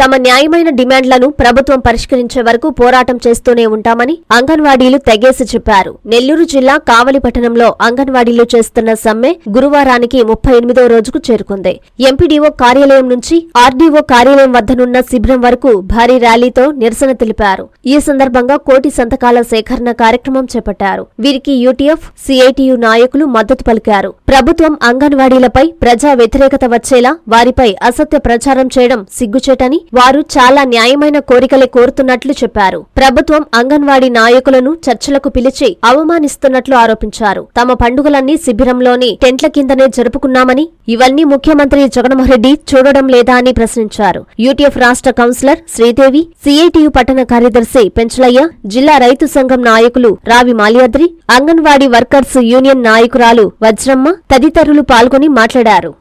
తమ న్యాయమైన డిమాండ్లను ప్రభుత్వం పరిష్కరించే వరకు పోరాటం చేస్తూనే ఉంటామని అంగన్వాడీలు తెగేసి చెప్పారు. నెల్లూరు జిల్లా కావలి పట్టణంలో అంగన్వాడీలు చేస్తున్న సమ్మె గురువారానికి ముప్పై ఎనిమిదో రోజుకు చేరుకుంది. ఎంపీడీఓ కార్యాలయం నుంచి ఆర్డీఓ కార్యాలయం వద్దనున్న శిబిరం వరకు భారీ ర్యాలీతో నిరసన తెలిపారు. ఈ సందర్భంగా కోటి సంతకాల సేకరణ కార్యక్రమం చేపట్టారు. వీరికి యూటీఎఫ్ సిఐటియు నాయకులు మద్దతు పలికారు. ప్రభుత్వం అంగన్వాడీలపై ప్రజా వ్యతిరేకత వచ్చేలా వారిపై అసత్య ప్రచారం చేయడం సిగ్గుచేటని వారు చాలా న్యాయమైన కోరికలే కోరుతున్నట్లు చెప్పారు. ప్రభుత్వం అంగన్వాడీ నాయకులను చర్చలకు పిలిచి అవమానిస్తున్నట్లు ఆరోపించారు. తమ పండుగలన్నీ శిబిరంలోని టెంట్ల కిందనే జరుపుకున్నామని ఇవన్నీ ముఖ్యమంత్రి జగన్మోహన్రెడ్డి చూడడం లేదా అని ప్రశ్నించారు. యూటీఎఫ్ రాష్ట్ర కౌన్సిలర్ శ్రీదేవి సిఐటియు పట్టణ కార్యదర్శి పెంచలయ్య జిల్లా రైతు సంఘం నాయకులు రావి మాల్యాద్రి అంగన్వాడీ వర్కర్స్ యూనియన్ నాయకురాలు వజ్రమ్మ తదితరులు పాల్గొని మాట్లాడారు.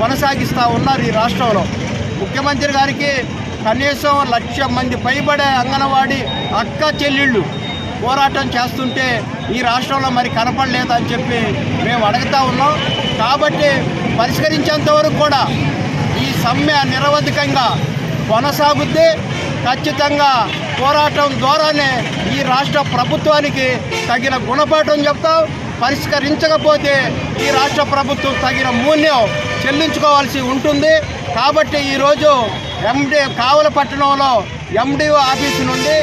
కొనసాగిస్తా ఉన్నారు ఈ రాష్ట్రంలో. ముఖ్యమంత్రి గారికి కనీసం లక్ష మంది పైబడే అంగన్వాడీ అక్క చెల్లెళ్ళు పోరాటం చేస్తుంటే ఈ రాష్ట్రంలో మరి కనపడలేదని చెప్పి మేము అడుగుతా ఉన్నాం. కాబట్టి పరిష్కరించేంత వరకు కూడా ఈ సమ్మె నిరవధికంగా కొనసాగుద్ది. ఖచ్చితంగా పోరాటం ద్వారానే ఈ రాష్ట్ర ప్రభుత్వానికి తగిన గుణపాఠం చెప్తాం. పరిష్కరించకపోతే ఈ రాష్ట్ర ప్రభుత్వం తగిన మూల్యం చెల్లించుకోవాల్సి ఉంటుంది. కాబట్టి ఈరోజు ఎండి కావల పట్టణంలో ఎండిఓ ఆఫీసు నుండి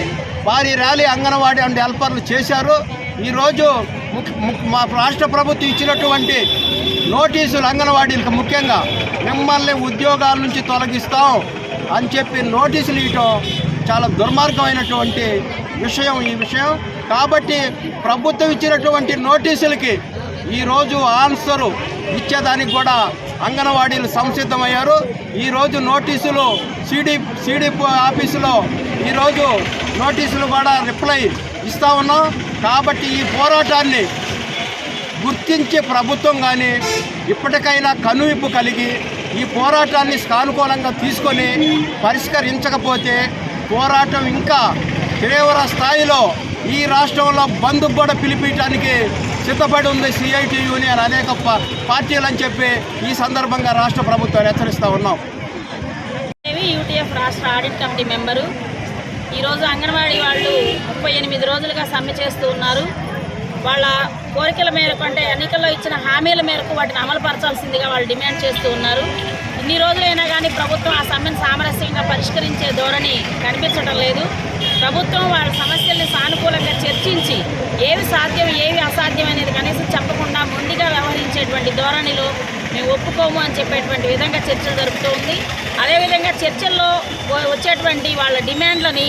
వారి ర్యాలీ అంగన్వాడీ అండ్ హెల్పర్లు చేశారు. ఈరోజు మా రాష్ట్ర ప్రభుత్వం ఇచ్చినటువంటి నోటీసులు అంగన్వాడీలకు ముఖ్యంగా మిమ్మల్ని ఉద్యోగాల నుంచి తొలగిస్తాం అని చెప్పి నోటీసులు ఇవ్వటం చాలా దుర్మార్గమైనటువంటి విషయం ఈ విషయం. కాబట్టి ప్రభుత్వం ఇచ్చినటువంటి నోటీసులకి ఈరోజు ఆన్సరు ఇచ్చేదానికి కూడా అంగన్వాడీలు సంసిద్ధమయ్యారు. ఈరోజు నోటీసులు సిడి సిడి ఆఫీసులో ఈరోజు నోటీసులు కూడా రిప్లై ఇస్తా ఉన్నాం. కాబట్టి ఈ పోరాటాన్ని గుర్తించే ప్రభుత్వం కానీ ఇప్పటికైనా కనువిప్పు కలిగి ఈ పోరాటాన్ని సానుకూలంగా తీసుకొని పరిష్కరించకపోతే పోరాటం ఇంకా తీవ్ర స్థాయిలో ఈ రాష్ట్రంలో బంధు కూడా పిలిపించడానికి సిద్ధపడి ఉంది సిఐటి యూనియన్ అనేక పా- పార్టీలు అని చెప్పి ఈ సందర్భంగా రాష్ట్ర ప్రభుత్వాన్ని హెచ్చరిస్తూ ఉన్నాం. యూటీఎఫ్ రాష్ట్ర ఆడిట్ కమిటీ మెంబరు. ఈరోజు అంగన్వాడీ వాళ్ళు ముప్పై ఎనిమిది రోజులుగా సమ్మె చేస్తూ ఉన్నారు. వాళ్ళ కోరికల మేరకు అంటే ఎన్నికల్లో ఇచ్చిన హామీల మేరకు వాటిని అమలుపరచాల్సిందిగా వాళ్ళు డిమాండ్ చేస్తూ ఉన్నారు. ఇన్ని రోజులైనా కానీ ప్రభుత్వం ఆ సమ్మెను సామరస్యంగా పరిష్కరించే ధోరణి కనిపించడం లేదు. ప్రభుత్వం వాళ్ళ సమస్యల్ని సానుకూలంగా చర్చించి ఏవి సాధ్యం ఏవి అసాధ్యం అనేది కనీసం చెప్పకుండా ముందుగా వ్యవహరించేటువంటి ధోరణిలో మేము ఒప్పుకోము అని చెప్పేటువంటి విధంగా చర్చలు జరుపుతూ ఉంది. అదేవిధంగా చర్చల్లో వచ్చేటువంటి వాళ్ళ డిమాండ్లని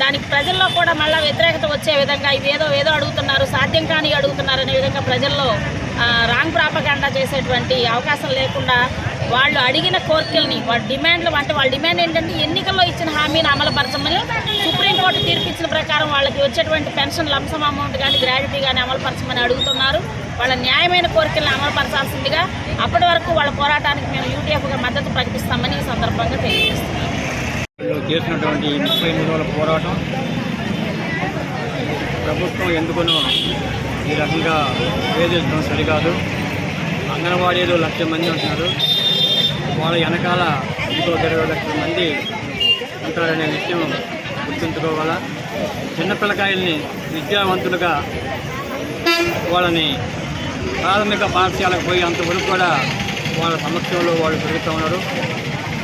దానికి ప్రజల్లో కూడా మళ్ళీ వ్యతిరేకత వచ్చే విధంగా ఇవేదో ఏదో అడుగుతూ అడుగుతున్నారు సాధ్యం కాని అడుగుతున్నారు అనే విధంగా ప్రజల్లో రాంగ్ ప్రాపగాండా చేసేటువంటి అవకాశం లేకుండా వాళ్ళు అడిగిన కోరికల్ని వాళ్ళ డిమాండ్లు అంటే వాళ్ళ డిమాండ్ ఏంటంటే ఎన్నికల్లో ఇచ్చిన హామీని అమలుపరచమని సుప్రీంకోర్టు తీర్పు ఇచ్చిన ప్రకారం వాళ్ళకి వచ్చేటువంటి పెన్షన్ లంసం అమౌంట్ కానీ గ్రాడ్యుటీ కానీ అమలుపరచమని అడుగుతున్నారు. వాళ్ళ న్యాయమైన కోరికలను అమలుపరచాల్సిందిగా అప్పటి వరకు వాళ్ళ పోరాటానికి మేము యూటీఎఫ్గా మద్దతు ప్రకటిస్తామని ఈ సందర్భంగా తెలియజేస్తున్నాం. చేసినటువంటి ముప్పై రోజుల పోరాటం ప్రభుత్వం ఎందుకునో ఈ రకంగా వేధించడం సరికాదు. అంగన్వాడీలు లక్ష మంది ఉంటున్నారు. వాళ్ళ వెనకాల ఇంకో ఇరవై లక్షల మంది ఉంటారనే విషయం గుర్తుంచుకోవాలా? చిన్నపిల్లకాయల్ని విద్యావంతులుగా వాళ్ళని ప్రాథమిక పాఠశాలకు పోయి అంతవరకు కూడా వాళ్ళ సమక్షంలో వాళ్ళు పెరుగుతూ ఉన్నారు.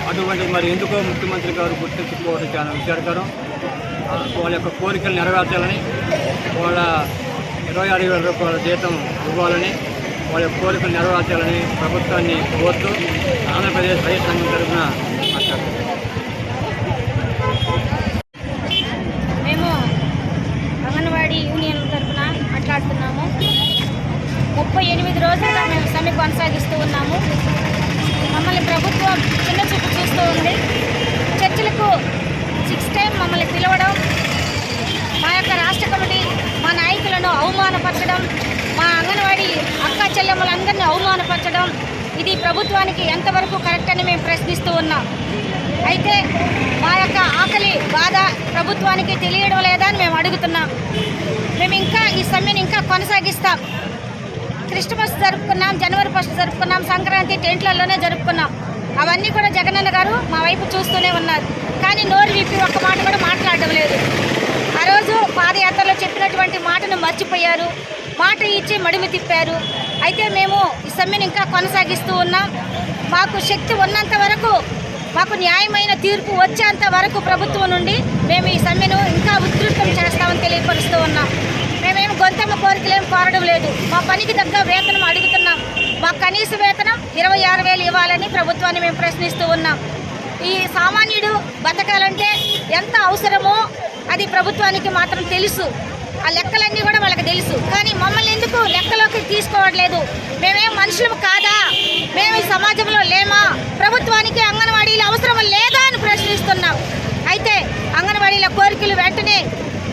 అటువంటి మరి ఎందుకో ముఖ్యమంత్రి గారు గుర్తించుకోవడం చాలా విచారకరం. వాళ్ళ యొక్క కోరికలు నెరవేర్చాలని వాళ్ళ ఇరవై ఆరు వేల రూపాయల జీతం ఇవ్వాలని వాళ్ళ యొక్క కోరికలు నెరవేర్చాలని ప్రభుత్వాన్ని కోరుతూ ఆంధ్రప్రదేశ్ రైతు సంఘం తరఫున మేము అంగన్వాడీ యూనియన్ తరఫున మాట్లాడుతున్నాము. ముప్పై ఎనిమిది రోజులుగా మేము సమ్మె కొనసాగిస్తూ ఉన్నాము మమ్మల్ని ప్రభుత్వం చిన్న చూపు చూస్తూ ఉంది చర్చలకు సిక్స్ టైం మమ్మల్ని పిలవడం మా యొక్క రాష్ట్ర కమిటీ మా నాయకులను అవమానపరచడం మా అంగన్వాడీ అక్క చెల్లెమ్మలందరినీ అవమానపరచడం ఇది ప్రభుత్వానికి ఎంతవరకు కరెక్ట్ అని మేము ప్రశ్నిస్తూ ఉన్నాం. అయితే మా యొక్క ఆకలి బాధ ప్రభుత్వానికి తెలియడం లేదా అని మేము అడుగుతున్నాం. మేము ఇంకా ఈ సమ్మెను ఇంకా కొనసాగిస్తాం. క్రిస్టమస్ జరుపుకున్నాం జనవరి ఫస్ట్ జరుపుకున్నాం సంక్రాంతి టెంట్లలోనే జరుపుకున్నాం. అవన్నీ కూడా జగనన్న గారు మా వైపు చూస్తూనే ఉన్నారు. కానీ నోరు విప్పి ఒక్క మాట కూడా మాట్లాడడం లేదు. ఆ రోజు పాదయాత్రలో చెప్పినటువంటి మాటను మర్చిపోయారు. మాట ఇచ్చి మడిమి తిప్పారు. అయితే మేము ఈ సమ్మెను ఇంకా కొనసాగిస్తూ ఉన్నాం. మాకు శక్తి ఉన్నంత వరకు మాకు న్యాయమైన తీర్పు వచ్చేంత వరకు ప్రభుత్వం నుండి మేము ఈ సమ్మెను ఇంకా ఉధృతం చేస్తామని తెలియపరుస్తూ ఉన్నాం. మేమేం గొంతమ్మ కోరికలేం కోరడం లేదు. మా పనికి తగ్గ వేతనం అడుగుతున్నాం. మా కనీస వేతనం ఇరవై ఆరు వేలు ఇవ్వాలని ప్రభుత్వాన్ని మేము ప్రశ్నిస్తూ ఉన్నాం. ఈ సామాన్యుడు బతకాలంటే ఎంత అవసరమో అది ప్రభుత్వానికి మాత్రం తెలుసు. ఆ లెక్కలన్నీ కూడా వాళ్ళకి తెలుసు. కానీ మమ్మల్ని ఎందుకు లెక్కలోకి తీసుకోవట్లేదు? మేమేం మనుషులు కాదా? మేము ఈ సమాజంలో లేమా? ప్రభుత్వానికి అంగన్వాడీలు అవసరం లేదా అని ప్రశ్నిస్తున్నాం. అయితే అంగన్వాడీల కోరికలు వెంటనే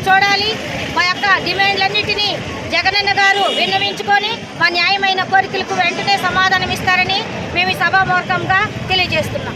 చూడాలి. మా యొక్క డిమాండ్లన్నింటినీ జగనన్న గారు విన్నవించుకొని మా న్యాయమైన కోరికలకు వెంటనే సమాధానం ఇస్తారని మేము ఈ తెలియజేస్తున్నాం.